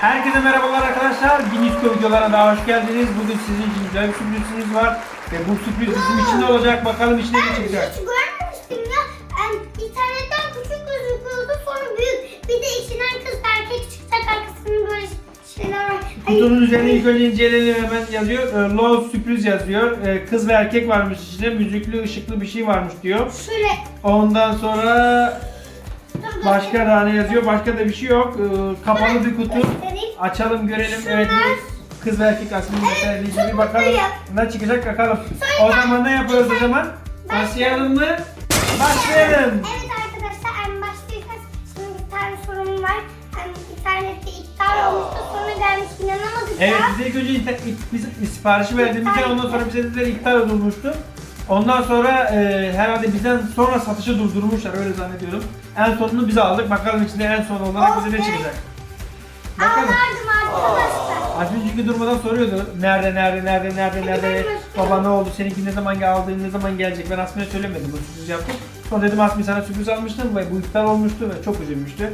Herkese merhabalar arkadaşlar. Binisko videolarına daha hoş geldiniz. Bugün sizin için güzel bir sürprizimiz var. Ve bu sürpriz bizim için de olacak. Bakalım içine ne çıkacak. Hiç görmemiştim ya. Yani internetten küçük gözüküyordu sonra büyük. Bir de içinden kız erkek çıkacak arkasında böyle şeyler var. Kutunun üzerine ilk önce inceleyelim hemen yazıyor. E, Love sürpriz yazıyor. E, Kız ve erkek varmış içinde. Müzikli, ışıklı bir şey varmış diyor. Şöyle. Ondan sonra. Başka daha ne yazıyor? Başka da bir şey yok. E, Kapalı bir kutu. Açalım görelim. Evet kız ve erkek aslında gösterdiği gibi bakalım ne çıkacak bakalım. O zaman ne yapıyoruz o zaman? Başlayalım mı? Başlayalım. Evet arkadaşlar en başlayacağız. Şimdi bir tane sorun var. Yani internette iptal olmuştu sonra gelmiş inanamadık Evet bize ilk önce inter- biz siparişi verdiğimizde ondan sonra bize dediler iptal olmuştu. Ondan sonra e, herhalde bizden sonra satışı durdurmuşlar öyle zannediyorum. En sonunu biz aldık. Bakalım içinde en son olarak bize ne çıkacak. Bakalım. Ağlardım arkadaşlar. Çünkü durmadan soruyordu. Nerede, nerede, nerede, nerede, nerede? Baba ne oldu? Seninki ne zaman aldığın, ne zaman gelecek? Ben Asmin'e söylemedim. Bu sürpriz yaptım. Sonra dedim Asmin sana sürpriz almıştım ve bu iptal olmuştu ve çok üzülmüştü.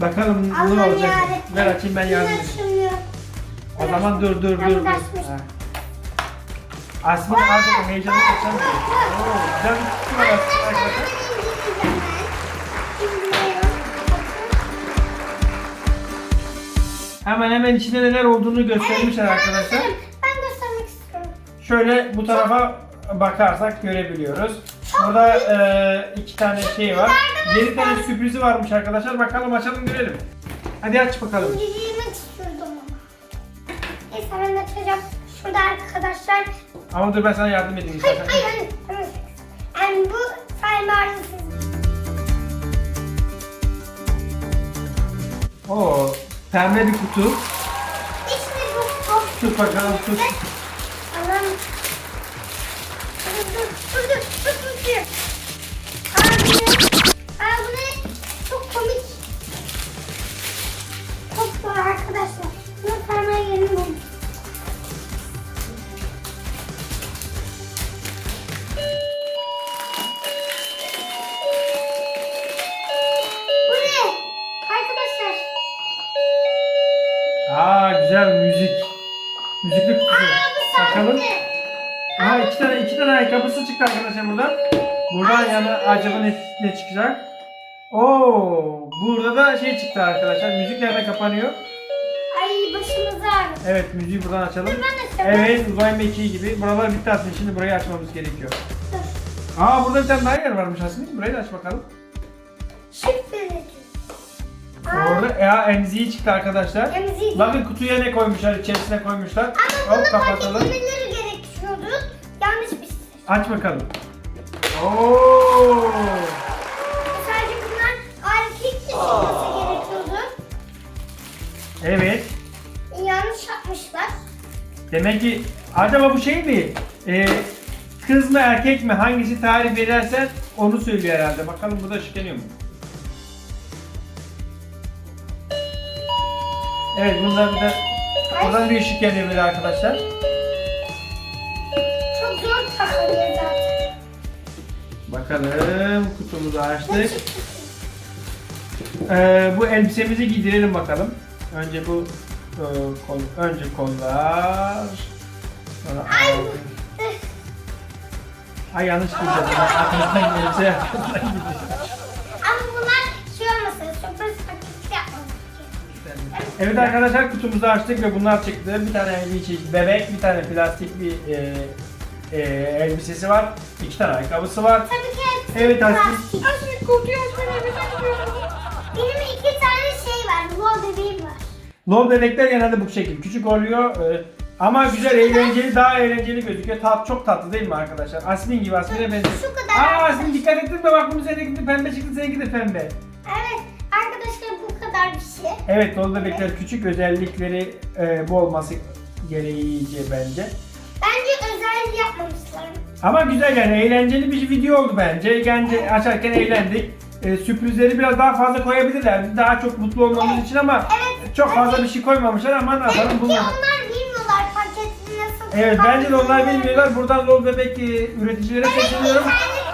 Bakalım ne Allah'ım olacak? yarabbim. Ver açayım ben yardım edeyim. O zaman dur dur dur. dur. Yaklaşmış. Ha. Asmin artık heyecanı kaçamıyor. Oo, güzel bir kutu var Asmin Arkadaşlar Hemen hemen içinde neler olduğunu göstermişler arkadaşlar. Ben göstermek istiyorum. Şöyle bu tarafa bakarsak görebiliyoruz. Burada e, iki tane şey var. Yedi tane sürprizi varmış arkadaşlar. Bakalım açalım görelim. Hadi aç bakalım. İndirmek istiyordum ama. Neyse ben açacağım. Şurada arkadaşlar. Ama dur ben sana yardım edeyim Hayır istersen. hayır hayır. Pembe bir kutu. İçinde bu top. Tut bakalım tut. Dur dur dur dur dur dur. Aa bu ne? Aa bu ne? Çok komik. Aa güzel müzik. Müzikli kutu. Aa bu Bakalım. Aa iki tane iki tane ayakkabısı çıktı arkadaşlar buradan. Buradan yani acaba ne, ne çıkacak? Oo, burada da şey çıktı arkadaşlar. Müzik nerede kapanıyor? Ay başımız ağrıyor. Evet müziği buradan açalım. Evet uzay mekiği gibi. Buralar bitti aslında. Şimdi burayı açmamız gerekiyor. Dur. Aa burada bir tane daha yer varmış aslında. Burayı da aç bakalım. Şifre Orada ya emziği çıktı arkadaşlar. Emziği. Bakın kutuya ne koymuşlar, içerisine koymuşlar. Ama Hop bunu fark kapatalım. etmeleri gerekiyordu. Yanlış bir şey. Aç bakalım. Oo! Sadece bunlar erkek çıkması gerekiyordu. Evet. Yanlış yapmışlar. Demek ki acaba bu şey mi? Ee, kız mı erkek mi? Hangisi tarih edersen onu söylüyor herhalde. Bakalım burada şüpheniyor mu? Evet bunda bir de buradan bir ışık geliyor böyle arkadaşlar. Çok zor takılıyor zaten. Bakalım kutumuzu açtık. Ee, bu elbisemizi giydirelim bakalım. Önce bu e, kol, önce kollar. Sonra Ay. Ay yanlış giyeceğim. Arkamızdan elbise yapıyorlar. Ama Evet arkadaşlar kutumuzu açtık ve bunlar çıktı. Bir tane bir bebek, bir tane plastik bir e, e, elbisesi var. iki tane ayakkabısı var. Tabii ki hepsi Evet plastik. Aslı. Aslı kutuyu açmaya Benim iki tane şey var. Lol bebeğim var. Lol bebekler genelde bu şekil. Küçük oluyor. e, ama güzel, eğlenceli, daha eğlenceli gözüküyor. Tat çok tatlı değil mi arkadaşlar? Asmin gibi, Asmin'e benziyor. Şu kadar. Aa Asmin dikkat ettin mi? Bak bunun üzerindeki de pembe çıktı, seninki de pembe. Evet. Arkadaşlar kadar bir şey. Evet, lol bebekler küçük özellikleri e, bu olması gereğice bence. Bence özel yapmamışlar. Ama güzel yani eğlenceli bir video oldu bence. Bence açarken eğlendik. E, sürprizleri biraz daha fazla koyabilirlerdi. Daha çok mutlu olmamız için ama Evet. çok fazla bir şey koymamışlar ama ne yapalım Belki bunlar. onlar bilmiyorlar paketin nasıl. Evet bence de onlar bilmiyorlar. Buradan lol bebek üreticilere Evet sesleniyorum. internetlerde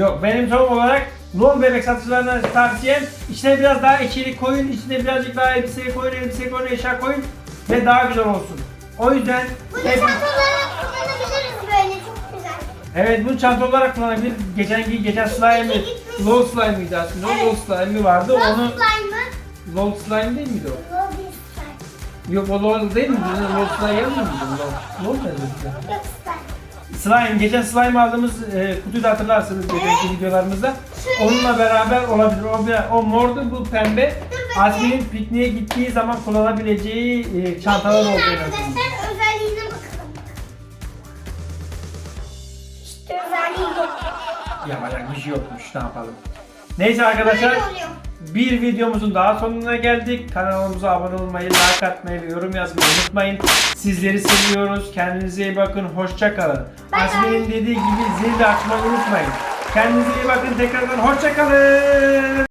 Yok benim son olarak LOL bebek satıcılarına tavsiyem içine biraz daha içerik koyun, içine birazcık daha elbise koyun, elbise koyun, eşya koyun ve daha güzel olsun. O yüzden Bunu hep- çantalara kullanabiliriz böyle çok güzel. evet bunu çanta olarak kullanabilir. Geçen geçen slime LOL slime'ıydı aslında. Evet. LOL slime'ı vardı. Love Onu slime'ı. LOL slime değil miydi o? Slime. Yok o LOL değil miydi? LOL slime yazmıyor muydu? LOL. LOL ne dedi? Yok slime. Geçen slime aldığımız e, kutuyu da hatırlarsınız geçenki videolarımızda. Şöyle. Onunla beraber olabilir. O, bir- o mordu, bu pembe. Azmi'nin pikniğe gittiği zaman kullanabileceği e, çantalar Bekleyin olduğunu arkadaşlar özelliğine bakalım. İşte özelliği yok. Yapacak bir şey yokmuş. Ne yapalım? Neyse arkadaşlar. Böyle oluyor. Bir videomuzun daha sonuna geldik. Kanalımıza abone olmayı, like atmayı ve yorum yazmayı unutmayın. Sizleri seviyoruz. Kendinize iyi bakın. Hoşça kalın. Bay bay. Azmi'nin dediği gibi zil de açmayı unutmayın. Kendinize iyi bakın. Tekrardan hoşça kalın.